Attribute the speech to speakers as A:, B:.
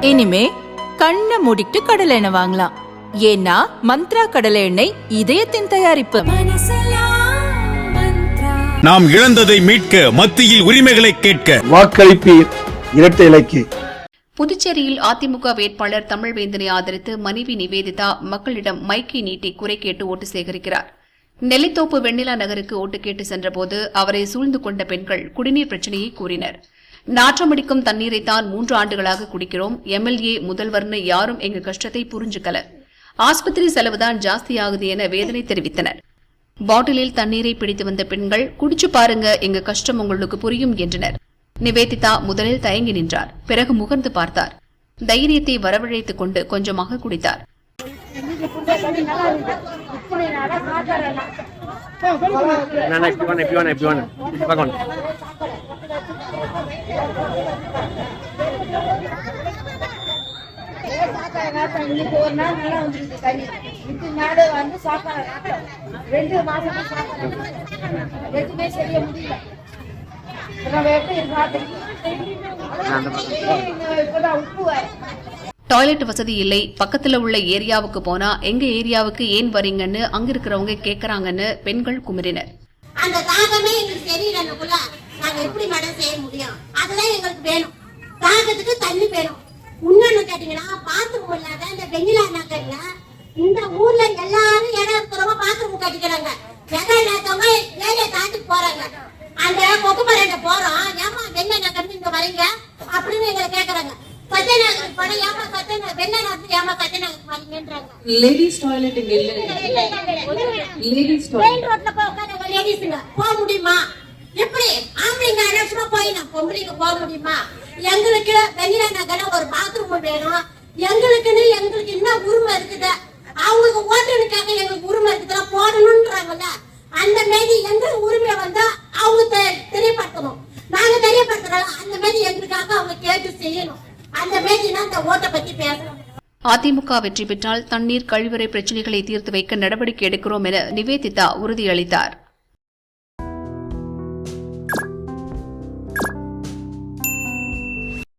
A: இனிமே கண்ணை மூடிட்டு கடலை எண்ணெய் வாங்கலாம். ஏன்னா மந்த்ரா கடலை எண்ணெய் இதயத்தின் தயாரிப்பு.
B: நாம் இழந்ததை மீட்க மத்தியில் உரிமைகளை கேட்க.
C: வாக்களிப்பீர். இரட்டை இலைக்கு.
D: புதுச்சேரியில் அதிமுக வேட்பாளர் தமிழ்வேந்தனை ஆதரித்து மனைவி நிவேதிதா மக்களிடம் மைக்கை நீட்டி குறை கேட்டு ஓட்டு சேகரிக்கிறார். நெல்லித்தோப்பு வெண்ணிலா நகருக்கு ஓட்டு கேட்டு சென்றபோது அவரை சூழ்ந்து கொண்ட பெண்கள் குடிநீர் பிரச்சனையை கூறினர். நாற்றமடிக்கும் தண்ணீரை தான் மூன்று ஆண்டுகளாக குடிக்கிறோம். எம்எல்ஏ முதல்வர்னு யாரும் எங்க கஷ்டத்தை புரிஞ்சுக்கல. ஆஸ்பத்திரி செலவுதான் ஜாஸ்தியாகுது என வேதனை தெரிவித்தனர். பாட்டிலில் தண்ணீரை பிடித்து வந்த பெண்கள் குடிச்சு பாருங்க எங்க கஷ்டம் உங்களுக்கு புரியும் என்றனர். நிவேதிதா முதலில் தயங்கி நின்றார். பிறகு முகர்ந்து பார்த்தார். தைரியத்தை வரவழைத்துக் கொண்டு கொஞ்சமாக குடித்தார்.
E: பார்க்கணும்
F: இன்னைக்கு ஒரு நாள் நல்லா வந்துருக்கு தண்ணி நாடு வந்து ரெண்டு மாசமா எதுவுமே செய்ய முடியல நம்ம எப்படி இப்பதான் உப்பு
D: டாய்லெட் வசதி இல்லை. பக்கத்துல உள்ள ஏரியாவுக்கு போனா எங்க ஏரியாவுக்கு ஏன் வரீங்கன்னு அங்க இருக்கிறவங்க கேக்குறாங்கன்னு பெண்கள் குமரினர்
G: அந்த தாகமே எங்களுக்கு தெரியலன்னுக்குள்ள நாங்க எப்படி மேடம் செய்ய முடியும்? அதெல்லாம் எங்களுக்கு வேணும். தாகத்துக்கு தண்ணி வேணும். இன்னொன்னு கேட்டீங்கன்னா பாத்ரூம் இல்லாத இந்த வெண்ணிலா நகர்ல இந்த ஊர்ல எல்லாரும் இடம் இருக்கிறவங்க பாத்ரூம் கட்டிக்கிறாங்க. வெங்காய நேத்தவங்க ஏரியா தாண்டி போறாங்க. அந்த கொக்குமரண்ட போறோம். ஏமா வெண்ணெய் நகர்ந்து இங்க வரீங்க? அப்படின்னு எங்களை கேக்குறாங்க.
H: லேடிஸ் டாய்லெட் இங்க இல்ல. லேடிஸ்
G: உட்காந்து லேடிஸுங்க போக முடியுமா? எப்படி? ஆம்பளைங்க அலட்சமா நான் பொம்பளைங்க போக முடியுமா? எங்களுக்கு வெளியில நகர ஒரு பாத்ரூம் வேணும். எங்களுக்குன்னு எங்களுக்கு என்ன உரிமை இருக்குது? அவங்களுக்கு ஓட்டனுக்காக எங்களுக்கு உரிமை இருக்குதுல போடணும்ன்றாங்கல்ல. அந்த மாரி எங்களுக்கு உரிமை வந்தா அவங்க தெ- தெரியப்படுத்தணும். நாங்க தெரியப்படுத்துறோம். அந்த மாரி எங்களுக்காக அவங்க கேட்டு செய்யணும். அந்த மாரினா அந்த ஓட்டை பத்தி பேசணும்.
D: அதிமுக வெற்றி பெற்றால் தண்ணீர் கழிவறை பிரச்சனைகளை தீர்த்து வைக்க நடவடிக்கை எடுக்கிறோம் என நிவேதிதா உறுதியளித்தார்.